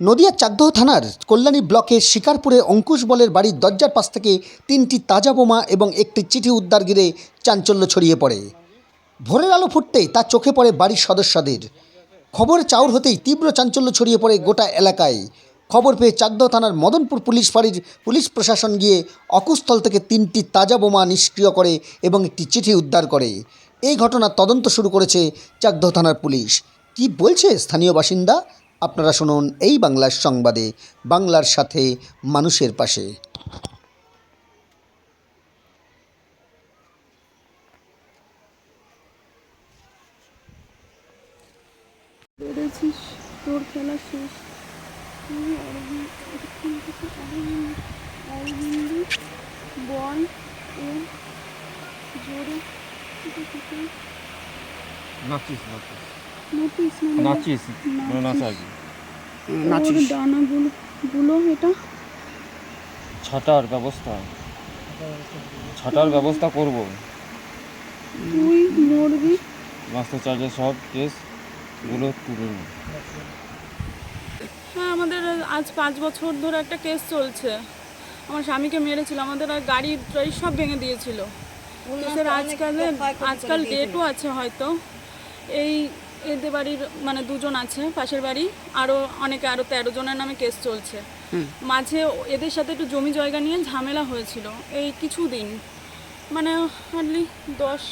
নদিয়ার চাকদহ থানার কল্যাণী ব্লকের শিকারপুরে অঙ্কুশ বলের বাড়ির দরজার পাশ থেকে তিনটি তাজা বোমা এবং একটি চিঠি উদ্ধার ঘিরে চাঞ্চল্য ছড়িয়ে পড়ে। ভোরের আলো ফুটতেই তা চোখে পড়ে বাড়ির সদস্যদের। খবর চাউর হতেই তীব্র চাঞ্চল্য ছড়িয়ে পড়ে গোটা এলাকায়। খবর পেয়ে চাকদহ থানার মদনপুর পুলিশ ফাঁড়ির পুলিশ প্রশাসন গিয়ে অকুস্থল থেকে তিনটি তাজা বোমা নিষ্ক্রিয় করে এবং একটি চিঠি উদ্ধার করে। এই ঘটনার তদন্ত শুরু করেছে চাকদহ থানার পুলিশ। কি বলছে স্থানীয় বাসিন্দা? আপনারা শুনুন এই বাংলার সংবাদে বাংলার সাথে মানুষের পাশে। বেড়েছিস তোর খেলা শেষ। তুই অরবিন্দ এতক্ষণ থেকে অরবিন্দ অরবিন্দ বল এ জোরে এটা নাচিস। নাচিস মানে নাচিস মানে নাচা আর কি ওর ডানাগুলো গুলো এটা ছাটার ব্যবস্থা। ছাটার ব্যবস্থা করব। তুই মরবি মাস্টার চার্জের সব কেসগুলো তুলে নিই হ্যাঁ আমাদের আজ পাঁচ বছর ধরে একটা কেস চলছে। আমার স্বামীকে মেরেছিল আমাদের আর গাড়ি টাড়ি সব ভেঙে দিয়েছিল। আজকালে আজকাল ডেটও আছে হয়তো। এই এদের বাড়ির মানে দুজন আছে পাশের বাড়ি। আরও অনেকে আরও তেরো জনের নামে কেস চলছে। মাঝে এদের সাথে একটু জমি জায়গা নিয়ে ঝামেলা হয়েছিল এই কিছুদিন। মানে হার্ডলি দশ